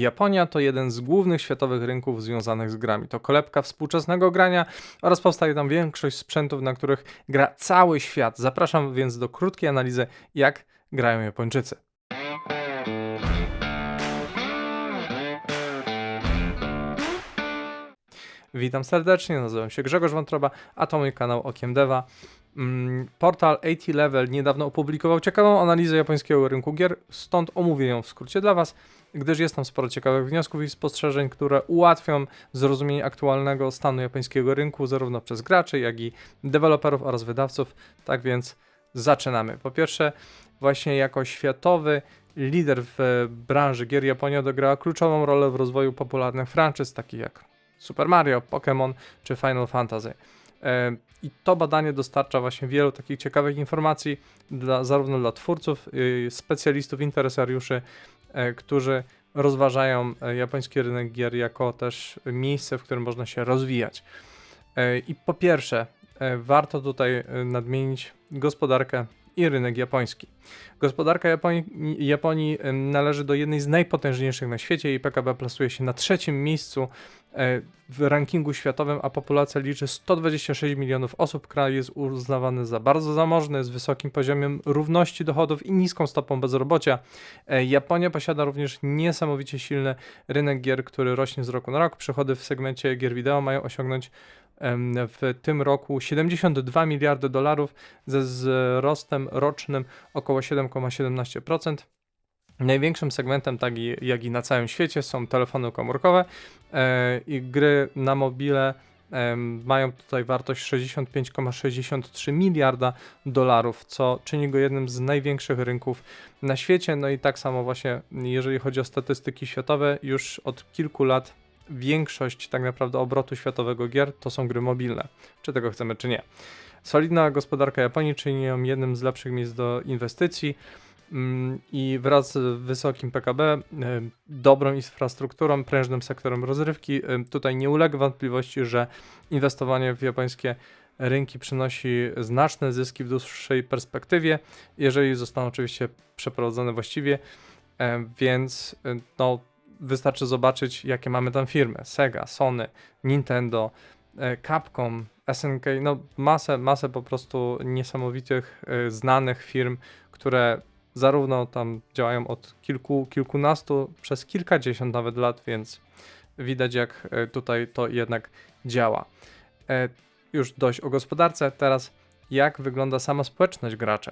Japonia to jeden z głównych światowych rynków związanych z grami. To kolebka współczesnego grania oraz powstaje tam większość sprzętów, na których gra cały świat. Zapraszam więc do krótkiej analizy, jak grają Japończycy. Witam serdecznie, nazywam się Grzegorz Wątroba, a to mój kanał Okiem Deva. Mm, Portal 80 Level niedawno opublikował ciekawą analizę japońskiego rynku gier, stąd omówię ją w skrócie dla Was, gdyż jest tam sporo ciekawych wniosków i spostrzeżeń, które ułatwią zrozumienie aktualnego stanu japońskiego rynku, zarówno przez graczy, jak i deweloperów oraz wydawców. Tak więc zaczynamy. Po pierwsze, właśnie jako światowy lider w branży gier Japonia odegrała kluczową rolę w rozwoju popularnych franczyz, takich jak Super Mario, Pokémon czy Final Fantasy. E, I to badanie dostarcza właśnie wielu takich ciekawych informacji dla, zarówno dla twórców, y, specjalistów, interesariuszy, e, którzy rozważają e, japoński rynek gier jako też miejsce, w którym można się rozwijać. I po pierwsze, warto tutaj nadmienić gospodarkę i rynek japoński. Gospodarka Japonii, Japonii należy do jednej z najpotężniejszych na świecie. Jej PKB plasuje się na trzecim miejscu e, w rankingu światowym, a populacja liczy 126 milionów osób. Kraj jest uznawany za bardzo zamożny, z wysokim poziomem równości dochodów i niską stopą bezrobocia. E, Japonia posiada również niesamowicie silny rynek gier, który rośnie z roku na rok. Przychody w segmencie gier wideo mają osiągnąć w tym roku 72 miliardy dolarów ze wzrostem rocznym około 7,17%. Największym segmentem, tak jak i na całym świecie, są telefony komórkowe e, i gry na mobile mają tutaj wartość 65,63 miliarda dolarów, co czyni go jednym z największych rynków na świecie. No i tak samo właśnie, jeżeli chodzi o statystyki światowe, już od kilku lat większość tak naprawdę obrotu światowego gier to są gry mobilne, czy tego chcemy, czy nie. Solidna gospodarka Japonii czyni ją jednym z lepszych miejsc do inwestycji. Mm, i wraz z wysokim PKB, e, dobrą infrastrukturą, prężnym sektorem rozrywki, e, tutaj nie ulega wątpliwości, że inwestowanie w japońskie rynki przynosi znaczne zyski w dłuższej perspektywie, jeżeli zostaną oczywiście przeprowadzone właściwie, e, więc no, wystarczy zobaczyć, jakie mamy tam firmy: Sega, Sony, Nintendo, e, Capcom, SNK, no masę, masę po prostu niesamowitych, e, znanych firm, które zarówno tam działają od kilku, kilkunastu, przez kilkadziesiąt nawet lat, więc widać jak e, tutaj to jednak działa. Już dość o gospodarce, teraz jak wygląda sama społeczność graczy.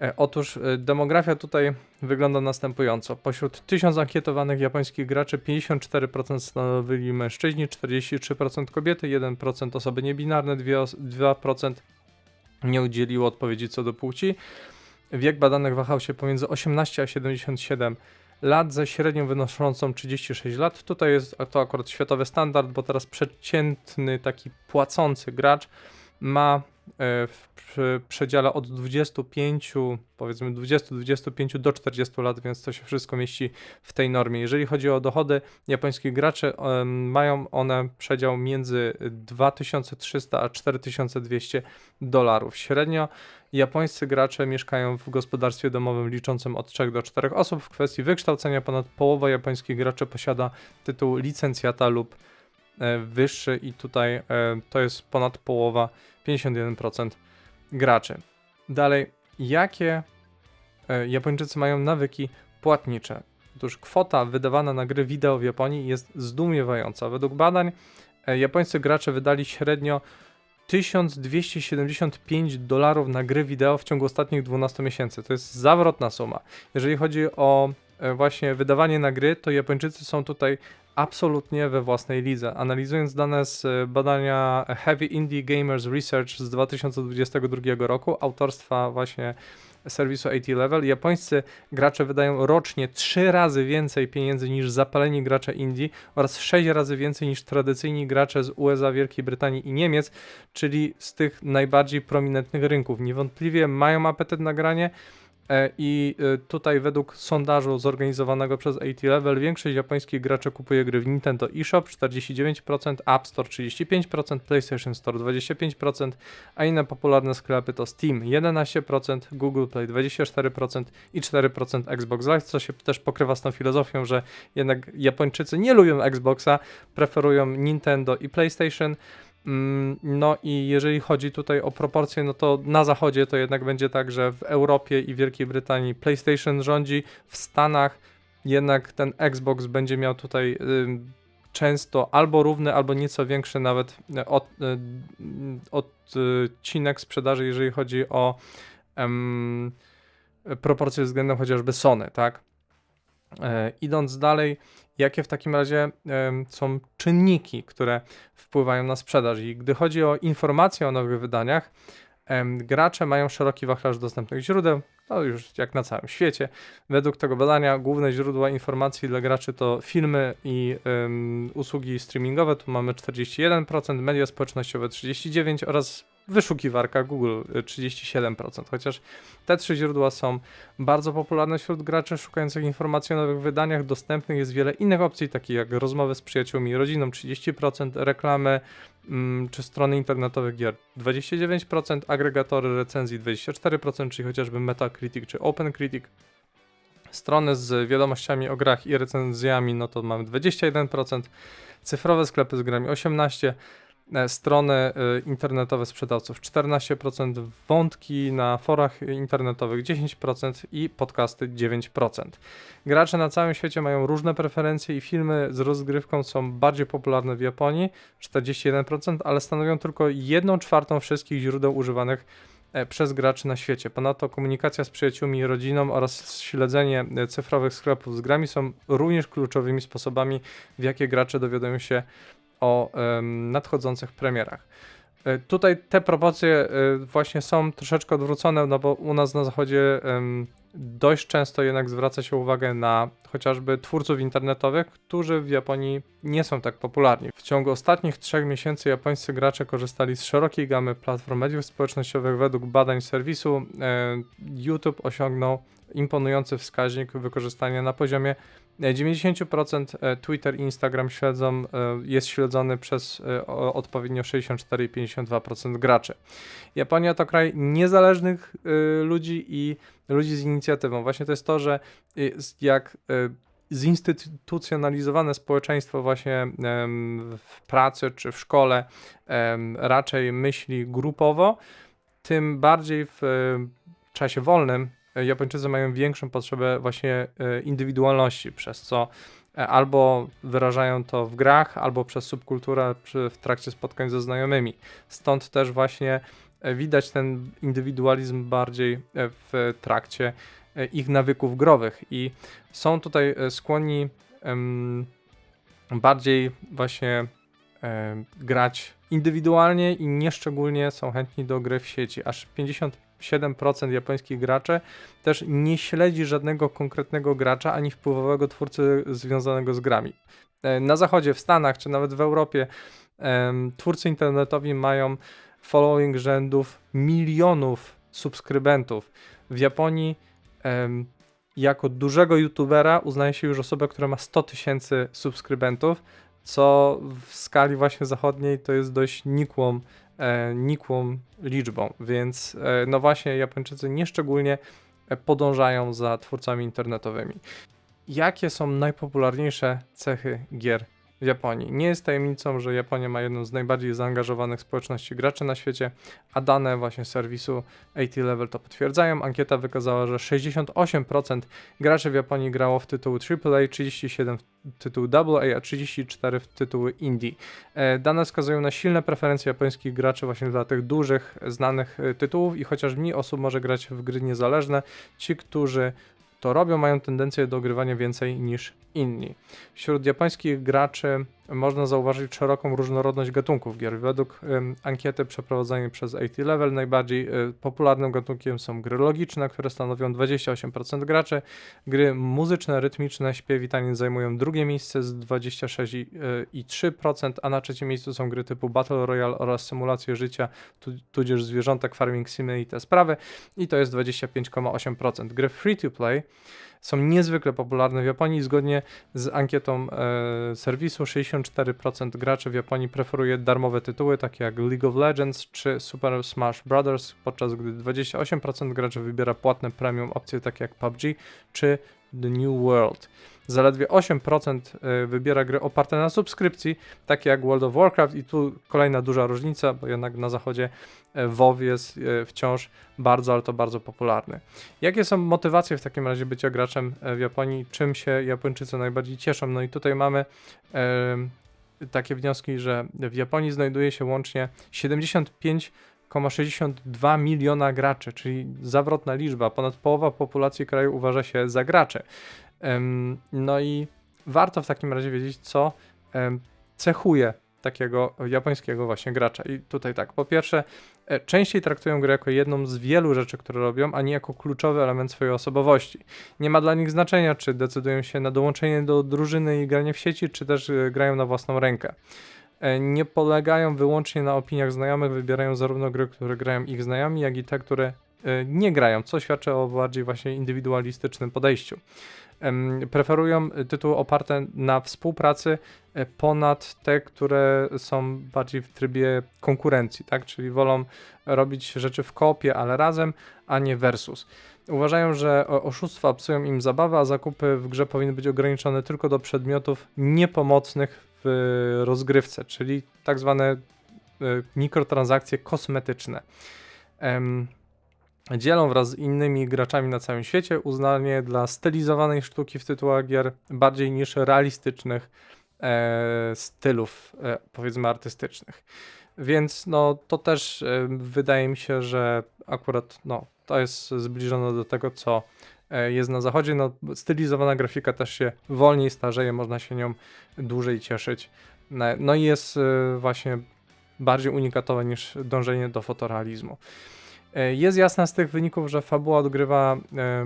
E, otóż e, demografia tutaj wygląda następująco. Pośród 1000 ankietowanych japońskich graczy 54% stanowili mężczyźni, 43% kobiety, 1% osoby niebinarne, 2% nie udzieliło odpowiedzi co do płci. Wiek badanych wahał się pomiędzy 18 a 77 lat, ze średnią wynoszącą 36 lat. Tutaj jest to akurat światowy standard, bo teraz przeciętny taki płacący gracz ma w przedziale od 25, powiedzmy 20-25 do 40 lat, więc to się wszystko mieści w tej normie. Jeżeli chodzi o dochody japońskich graczy, mają one przedział między 2300 a 4200 dolarów. Średnio japońscy gracze mieszkają w gospodarstwie domowym liczącym od 3 do 4 osób. W kwestii wykształcenia ponad połowa japońskich graczy posiada tytuł licencjata lub e, wyższy i tutaj e, to jest ponad połowa 51% graczy. Dalej, jakie e, Japończycy mają nawyki płatnicze? Otóż kwota wydawana na gry wideo w Japonii jest zdumiewająca. Według badań e, japońscy gracze wydali średnio 1275 dolarów na gry wideo w ciągu ostatnich 12 miesięcy. To jest zawrotna suma. Jeżeli chodzi o e, właśnie wydawanie na gry, to Japończycy są tutaj absolutnie we własnej lidze. Analizując dane z e, badania Heavy Indie Gamers Research z 2022 roku, autorstwa właśnie serwisu AT Level, japońscy gracze wydają rocznie 3 razy więcej pieniędzy niż zapaleni gracze Indie oraz 6 razy więcej niż tradycyjni gracze z USA, Wielkiej Brytanii i Niemiec, czyli z tych najbardziej prominentnych rynków. Niewątpliwie mają apetyt na granie, E, I e, tutaj według sondażu zorganizowanego przez AT Level większość japońskich graczy kupuje gry w Nintendo eShop 49%, App Store 35%, PlayStation Store 25%, a inne popularne sklepy to Steam 11%, Google Play 24% i 4% Xbox Live, co się też pokrywa z tą filozofią, że jednak Japończycy nie lubią Xboxa, preferują Nintendo i PlayStation. Mm, No i jeżeli chodzi tutaj o proporcje, no to na zachodzie to jednak będzie tak, że w Europie i Wielkiej Brytanii PlayStation rządzi, w Stanach jednak ten Xbox będzie miał tutaj często albo równy, albo nieco większy nawet e, od, e, m, odcinek sprzedaży, jeżeli chodzi o proporcje względem chociażby Sony, tak? E, idąc dalej, jakie w takim razie są czynniki, które wpływają na sprzedaż? I gdy chodzi o informacje o nowych wydaniach, gracze mają szeroki wachlarz dostępnych źródeł, to już jak na całym świecie. Według tego badania główne źródła informacji dla graczy to filmy i em, usługi streamingowe, tu mamy 41%, media społecznościowe 39% oraz wyszukiwarka Google y, 37%, chociaż te trzy źródła są bardzo popularne wśród graczy szukających informacji o nowych wydaniach. Dostępnych jest wiele innych opcji, takich jak rozmowy z przyjaciółmi i rodziną 30%, reklamy mm, czy strony internetowe gier 29%, agregatory recenzji 24%, czyli chociażby Metacritic czy OpenCritic. Strony z wiadomościami o grach i recenzjami, no to mamy 21%, cyfrowe sklepy z grami 18%, e, strony e, internetowe sprzedawców 14%, wątki na forach internetowych 10% i podcasty 9%. Gracze na całym świecie mają różne preferencje i filmy z rozgrywką są bardziej popularne w Japonii 41%, ale stanowią tylko 1 czwartą wszystkich źródeł używanych e, przez graczy na świecie. Ponadto komunikacja z przyjaciółmi i rodziną oraz śledzenie e, cyfrowych sklepów z grami są również kluczowymi sposobami, w jakie gracze dowiadują się o nadchodzących premierach. E, Tutaj te proporcje e, właśnie są troszeczkę odwrócone, no bo u nas na zachodzie dość często jednak zwraca się uwagę na chociażby twórców internetowych, którzy w Japonii nie są tak popularni. W ciągu ostatnich trzech miesięcy japońscy gracze korzystali z szerokiej gamy platform mediów społecznościowych. Według badań serwisu e, YouTube osiągnął imponujący wskaźnik wykorzystania na poziomie 90%. e, Twitter i Instagram śledzą, e, jest śledzony przez e, odpowiednio 64 i 52% graczy. Japonia to kraj niezależnych e, ludzi i ludzi z inicjatywą. Właśnie to jest to, że jak zinstytucjonalizowane społeczeństwo właśnie w pracy czy w szkole raczej myśli grupowo, tym bardziej w e, czasie wolnym e, Japończycy mają większą potrzebę właśnie e, indywidualności, przez co e, albo wyrażają to w grach, albo przez subkulturę w trakcie spotkań ze znajomymi. Stąd też właśnie e, widać ten indywidualizm bardziej e, w trakcie e, ich nawyków growych i są tutaj e, skłonni bardziej właśnie grać indywidualnie i nieszczególnie są chętni do gry w sieci. Aż 57% japońskich graczy też nie śledzi żadnego konkretnego gracza ani wpływowego twórcy związanego z grami. E, Na zachodzie, w Stanach czy nawet w Europie twórcy internetowi mają following rzędów milionów subskrybentów. W Japonii jako dużego youtubera uznaje się już osobę, która ma 100 tysięcy subskrybentów, co w skali właśnie zachodniej to jest dość nikłą, nikłą liczbą, więc e, no właśnie Japończycy nieszczególnie e, podążają za twórcami internetowymi. Jakie są najpopularniejsze cechy gier w Japonii? Nie jest tajemnicą, że Japonia ma jedną z najbardziej zaangażowanych społeczności graczy na świecie, a dane właśnie serwisu AT Level to potwierdzają. Ankieta wykazała, że 68% graczy w Japonii grało w tytuły AAA, 37 w tytuły AA, a 34 w tytuły indie. E, Dane wskazują na silne preferencje japońskich graczy właśnie dla tych dużych, znanych e, tytułów i chociaż mniej osób może grać w gry niezależne, ci, którzy to robią, mają tendencję do ogrywania więcej niż inni. Wśród japońskich graczy można zauważyć szeroką różnorodność gatunków gier. Według ankiety przeprowadzonej przez AT Level najbardziej e, popularnym gatunkiem są gry logiczne, które stanowią 28% graczy. Gry muzyczne, rytmiczne, śpiew i taniec zajmują drugie miejsce z 26,3%, a na trzecim miejscu są gry typu Battle Royale oraz symulacje życia, tu, tudzież zwierzątek, farming simy i te sprawy i to jest 25,8%. Gry free to play są niezwykle popularne w Japonii. Zgodnie z ankietą e, serwisu 64% graczy w Japonii preferuje darmowe tytuły takie jak League of Legends czy Super Smash Bros., podczas gdy 28% graczy wybiera płatne premium opcje takie jak PUBG czy The New World. Zaledwie 8% e, wybiera gry oparte na subskrypcji, takie jak World of Warcraft i tu kolejna duża różnica, bo jednak na zachodzie e, WoW jest e, wciąż bardzo, ale to bardzo popularny. Jakie są motywacje w takim razie bycia graczem e, w Japonii? Czym się Japończycy najbardziej cieszą? No i tutaj mamy takie wnioski, że w Japonii znajduje się łącznie 75,62 miliona graczy, czyli zawrotna liczba. Ponad połowa populacji kraju uważa się za graczy. No i warto w takim razie wiedzieć, co cechuje takiego japońskiego właśnie gracza. I tutaj tak, po pierwsze, e, częściej traktują grę jako jedną z wielu rzeczy, które robią, a nie jako kluczowy element swojej osobowości. Nie ma dla nich znaczenia, czy decydują się na dołączenie do drużyny i granie w sieci, czy też e, grają na własną rękę. E, Nie polegają wyłącznie na opiniach znajomych, wybierają zarówno gry, które grają ich znajomi, jak i te, które e, nie grają, co świadczy o bardziej właśnie indywidualistycznym podejściu. Preferują tytuły oparte na współpracy e, ponad te, które są bardziej w trybie konkurencji, tak? Czyli wolą robić rzeczy w kopie, ale razem, a nie versus. Uważają, że oszustwa psują im zabawę, a zakupy w grze powinny być ograniczone tylko do przedmiotów niepomocnych w rozgrywce, czyli tak zwane e, mikrotransakcje kosmetyczne. Dzielą wraz z innymi graczami na całym świecie uznanie dla stylizowanej sztuki w tytułach gier bardziej niż realistycznych e, stylów, e, powiedzmy, artystycznych. Więc no, to też e, wydaje mi się, że akurat no, to jest zbliżone do tego, co e, jest na zachodzie. No, stylizowana grafika też się wolniej starzeje, można się nią dłużej cieszyć. No, no i jest e, właśnie bardziej unikatowa niż dążenie do fotorealizmu. E, Jest jasne z tych wyników, że fabuła odgrywa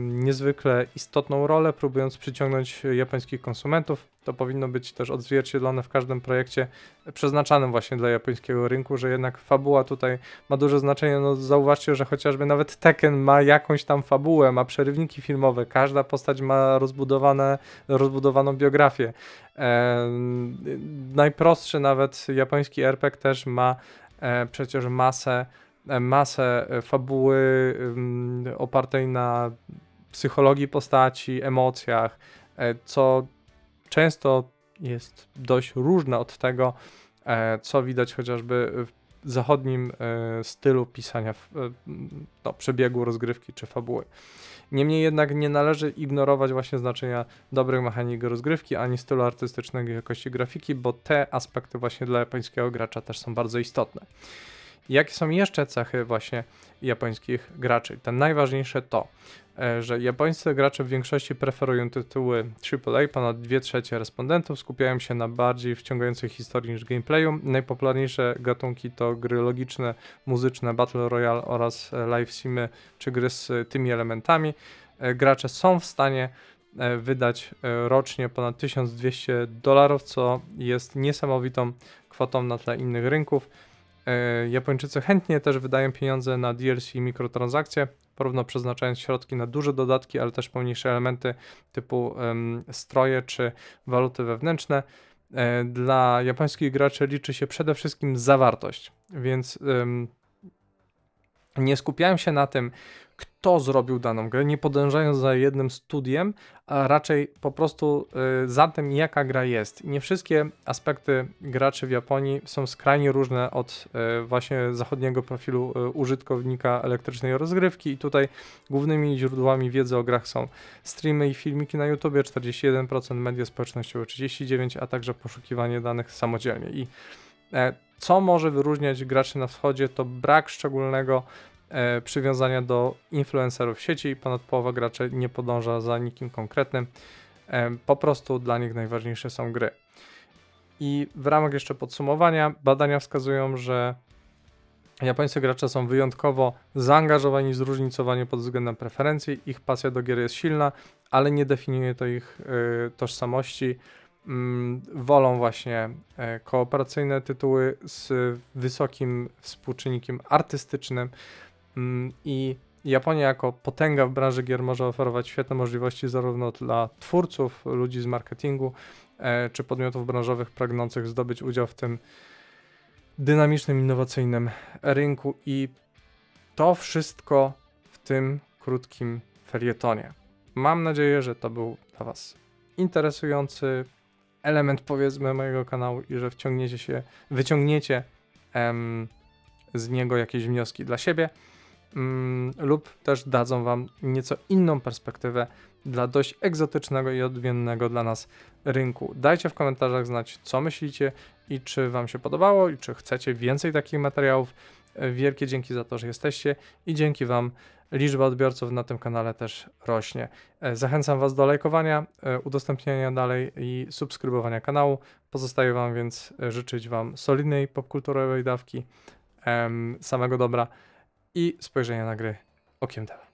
niezwykle istotną rolę, próbując przyciągnąć japońskich konsumentów. To powinno być też odzwierciedlone w każdym projekcie przeznaczanym właśnie dla japońskiego rynku, że jednak fabuła tutaj ma duże znaczenie. No, zauważcie, że chociażby nawet Tekken ma jakąś tam fabułę, ma przerywniki filmowe, każda postać ma rozbudowane, rozbudowaną biografię. Em, najprostszy nawet japoński RPG też ma e, przecież masę e, masę e, fabuły opartej na psychologii postaci, emocjach, e, co często jest dość różne od tego, e, co widać chociażby w zachodnim e, stylu pisania e, no, przebiegu rozgrywki czy fabuły. Niemniej jednak nie należy ignorować właśnie znaczenia dobrych mechanik rozgrywki, ani stylu artystycznego jakości grafiki, bo te aspekty właśnie dla japońskiego gracza też są bardzo istotne. Jakie są jeszcze cechy właśnie japońskich graczy? Te najważniejsze to, e, że japońscy gracze w większości preferują tytuły AAA, ponad 2 trzecie respondentów skupiają się na bardziej wciągającej historii niż gameplayu. Najpopularniejsze gatunki to gry logiczne, muzyczne, battle royale oraz e, live simy czy gry z e, tymi elementami. Gracze są w stanie wydać rocznie ponad 1200 dolarów, co jest niesamowitą kwotą na tle innych rynków. E, Japończycy chętnie też wydają pieniądze na DLC i mikrotransakcje, porówno przeznaczając środki na duże dodatki, ale też pomniejsze elementy typu stroje czy waluty wewnętrzne. E, Dla japońskich graczy liczy się przede wszystkim zawartość, więc nie skupiają się na tym, kto zrobił daną grę, nie podążając za jednym studiem, a raczej po prostu y, za tym, jaka gra jest. Nie wszystkie aspekty graczy w Japonii są skrajnie różne od y, właśnie zachodniego profilu y, użytkownika elektrycznej rozgrywki i tutaj głównymi źródłami wiedzy o grach są streamy i filmiki na YouTube 41%, media społecznościowe 39%, a także poszukiwanie danych samodzielnie. I e, co może wyróżniać graczy na wschodzie, to brak szczególnego przywiązania do influencerów sieci. Ponad połowa graczy nie podąża za nikim konkretnym. E, po prostu dla nich najważniejsze są gry. I w ramach jeszcze podsumowania, badania wskazują, że japońscy gracze są wyjątkowo zaangażowani, zróżnicowani pod względem preferencji. Ich pasja do gier jest silna, ale nie definiuje to ich y, tożsamości. Mm, wolą właśnie e, kooperacyjne tytuły z wysokim współczynnikiem artystycznym i Japonia jako potęga w branży gier może oferować świetne możliwości zarówno dla twórców, ludzi z marketingu, e, czy podmiotów branżowych pragnących zdobyć udział w tym dynamicznym, innowacyjnym rynku i to wszystko w tym krótkim felietonie. Mam nadzieję, że to był dla Was interesujący element, powiedzmy, mojego kanału i że wciągniecie się, wyciągniecie em, z niego jakieś wnioski dla siebie mm, lub też dadzą Wam nieco inną perspektywę dla dość egzotycznego i odmiennego dla nas rynku. Dajcie w komentarzach znać, co myślicie i czy Wam się podobało, i czy chcecie więcej takich materiałów. Wielkie dzięki za to, że jesteście i dzięki Wam liczba odbiorców na tym kanale też rośnie. E, Zachęcam Was do lajkowania, e, udostępniania dalej i subskrybowania kanału. Pozostaje Wam więc e, życzyć Wam solidnej popkulturowej dawki, samego dobra i spojrzenia na gry okiem Dewa.